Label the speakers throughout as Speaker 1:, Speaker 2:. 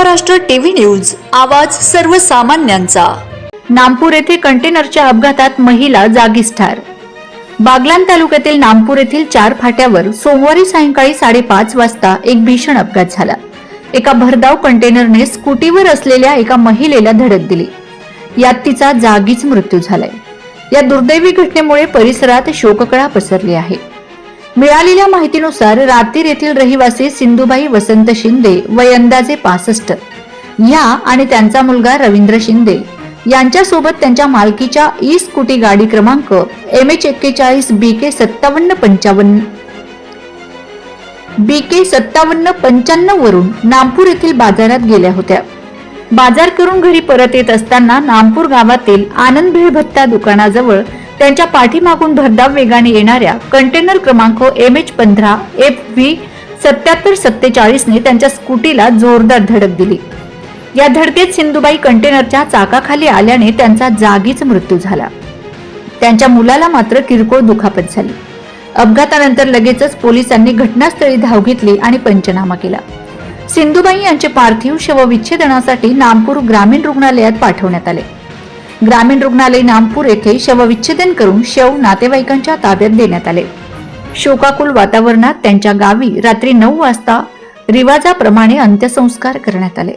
Speaker 1: Maharashtra TV news आवाज सर्वसामान्यांचा.
Speaker 2: नामपूर येथे कंटेनरच्या अपघातात महिला जागीच ठार बागलान तालुक्यातील नामपूर येथील चार फाट्यावर सोमवारी सायंकाळी साडेपाच वाजता एक भीषण अपघात झाला. एका भरधाव कंटेनरने स्कूटीवर असलेल्या एका महिलेला धडक दिली. यात तिचा जागीच मृत्यू झालाय. या दुर्दैवी घटनेमुळे परिसरात शोककळा पसरली आहे. मिळालेल्या माहितीनुसार रातीर येथील रहिवासी सिंधुबाई वसंत शिंदे वय अंदाजे पासष्ट. या आणि त्यांचा मुलगा रवींद्र शिंदे यांच्यासोबत त्यांच्या मालकीच्या ई स्कूटी गाडी क्रमांक एम एच एक्केचाळीस बी के सत्तावन्न पंचावन्न बी के सत्तावन्न पंच्याण्णव वरून नामपूर येथील बाजारात गेल्या होत्या. बाजार करून घरी परत येत असताना नामपूर गावातील आनंद भेळ भत्ता दुकानाजवळ त्यांच्या पाठीमागून भरधाव वेगाने येणाऱ्या कंटेनर क्रमांक एम एच पंधरा एफ व्ही सत्याहत्तर सत्तेचाळीसने त्यांच्या स्कूटीला जोरदार धडक दिली. या धडकेत सिंधुबाई कंटेनरच्या चाकाखाली आल्याने त्यांचा जागीच मृत्यू झाला. त्यांच्या मुलाला मात्र किरकोळ दुखापत झाली. अपघातानंतर लगेचच पोलिसांनी घटनास्थळी धाव घेतली आणि पंचनामा केला. सिंधुबाई यांचे पार्थिव शवविच्छेदनासाठी नामपूर ग्रामीण रुग्णालयात पाठवण्यात आले. ग्रामीण रुग्णालय नामपूर येथे शवविच्छेदन करून शव नातेवाईकांच्या ताब्यात देण्यात आले. शोकाकुल वातावरणात त्यांच्या गावी रात्री नऊ वाजता रिवाजाप्रमाणे अंत्यसंस्कार करण्यात आले.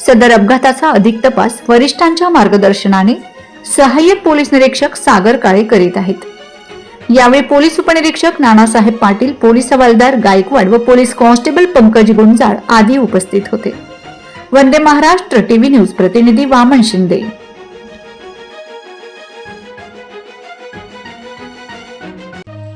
Speaker 2: सदर अपघाताचा अधिक तपास वरिष्ठांच्या मार्गदर्शनाने सहाय्यक पोलीस निरीक्षक सागर काळे करीत आहेत. यावेळी पोलीस उपनिरीक्षक नानासाहेब पाटील पोलीस हवालदार गायकवाड व पोलीस कॉन्स्टेबल पंकज गुंजाळ आदी उपस्थित होते. वंदे महाराष्ट्र टीव्ही न्यूज प्रतिनिधी वामन शिंदे.